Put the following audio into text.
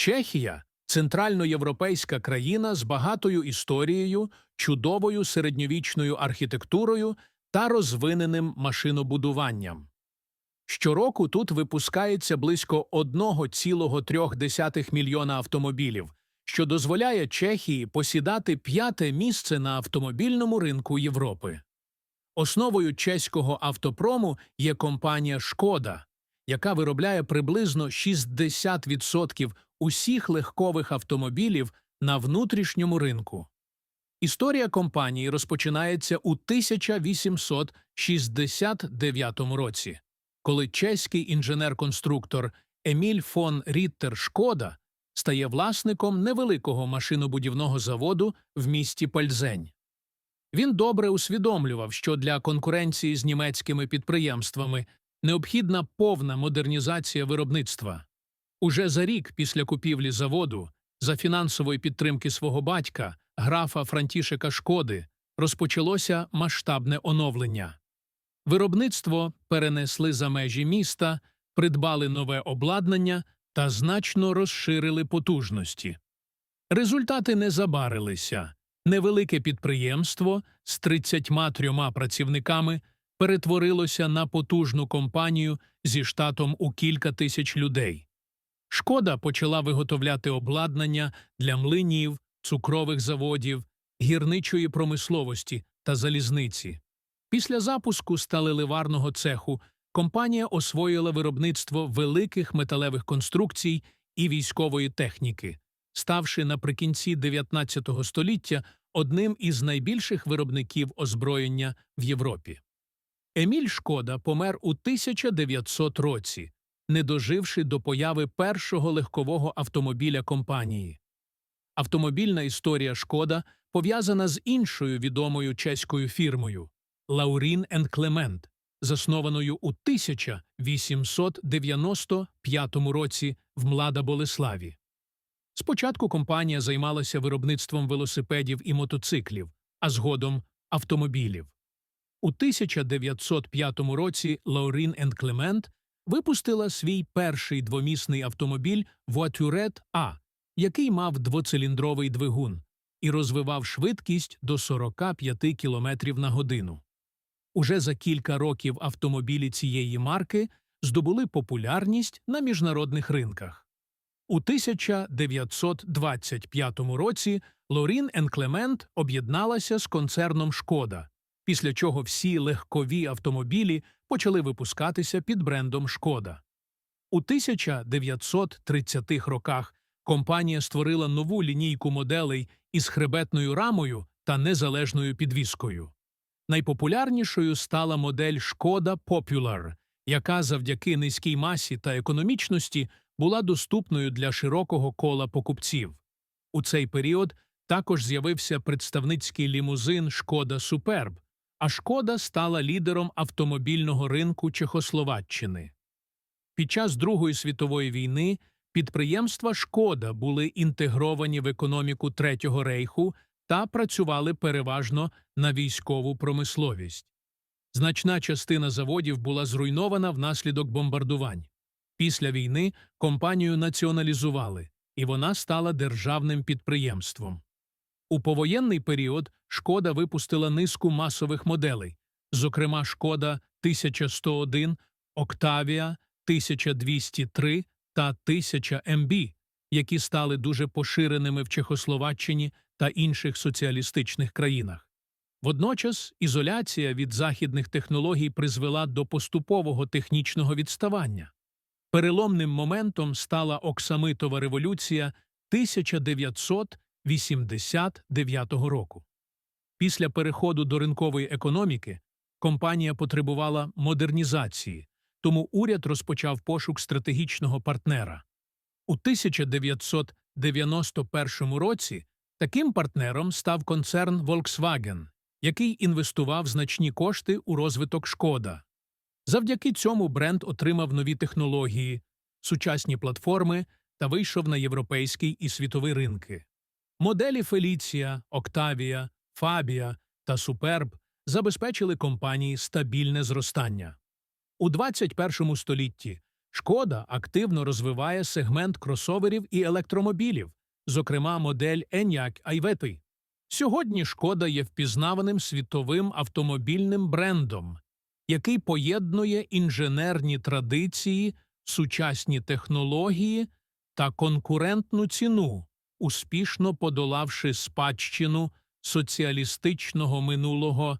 Чехія центральноєвропейська країна з багатою історією, чудовою середньовічною архітектурою та розвиненим машинобудуванням. Щороку тут випускається близько 1,3 мільйона автомобілів, що дозволяє Чехії посідати п'яте місце на автомобільному ринку Європи. Основою чеського автопрому є компанія «Шкода», яка виробляє приблизно 60% усіх легкових автомобілів на внутрішньому ринку. Історія компанії розпочинається у 1869 році, коли чеський інженер-конструктор Еміль фон Ріттер Шкода стає власником невеликого машинобудівного заводу в місті Пальзень. Він добре усвідомлював, що для конкуренції з німецькими підприємствами необхідна повна модернізація виробництва. Уже за рік після купівлі заводу, за фінансової підтримки свого батька, графа Франтішека Шкоди, розпочалося масштабне оновлення. Виробництво перенесли за межі міста, придбали нове обладнання та значно розширили потужності. Результати не забарилися. Невелике підприємство з 33 працівниками перетворилося на потужну компанію зі штатом у кілька тисяч людей. Шкода почала виготовляти обладнання для млинів, цукрових заводів, гірничої промисловості та залізниці. Після запуску сталеливарного цеху компанія освоїла виробництво великих металевих конструкцій і військової техніки, ставши наприкінці 19 століття одним із найбільших виробників озброєння в Європі. Еміль Шкода помер у 1900 році, не доживши до появи першого легкового автомобіля компанії. Автомобільна історія Шкода пов'язана з іншою відомою чеською фірмою Лаурін Клемент, заснованою у 1895 році в Млада Болеславі. Спочатку компанія займалася виробництвом велосипедів і мотоциклів, а згодом автомобілів. У 1905 році Лаурін енд Клемент випустила свій перший двомісний автомобіль Voiturette А, який мав двоциліндровий двигун і розвивав швидкість до 45 км на годину. Уже за кілька років автомобілі цієї марки здобули популярність на міжнародних ринках. У 1925 році Лорін Клемент об'єдналася з концерном Шкода, після чого всі легкові автомобілі почали випускатися під брендом Шкода. У 1930-х роках компанія створила нову лінійку моделей із хребетною рамою та незалежною підвіскою. Найпопулярнішою стала модель Шкода Popular, яка завдяки низькій масі та економічності була доступною для широкого кола покупців. У цей період також з'явився представницький лімузин Шкода Суперб, а Шкода стала лідером автомобільного ринку Чехословаччини. Під час Другої світової війни підприємства Шкода були інтегровані в економіку Третього рейху та працювали переважно на військову промисловість. Значна частина заводів була зруйнована внаслідок бомбардувань. Після війни компанію націоналізували, і вона стала державним підприємством. У повоєнний період Шкода випустила низку масових моделей, зокрема Шкода 1101, Октавія 1203 та 1000 МБ, які стали дуже поширеними в Чехословаччині та інших соціалістичних країнах. Водночас ізоляція від західних технологій призвела до поступового технічного відставання. Переломним моментом стала Оксамитова революція 1989 року. Після переходу до ринкової економіки компанія потребувала модернізації, тому уряд розпочав пошук стратегічного партнера. У 1991 році таким партнером став концерн Volkswagen, який інвестував значні кошти у розвиток шкода. Завдяки цьому бренд отримав нові технології, сучасні платформи та вийшов на європейський і світовий ринки. Моделі Феліція, Октавія, Фабія та Суперб забезпечили компанії стабільне зростання. У 21 столітті Шкода активно розвиває сегмент кросоверів і електромобілів, зокрема модель Enyaq iVetti. Сьогодні Шкода є впізнаваним світовим автомобільним брендом, який поєднує інженерні традиції, сучасні технології та конкурентну ціну, успішно подолавши спадщину соціалістичного минулого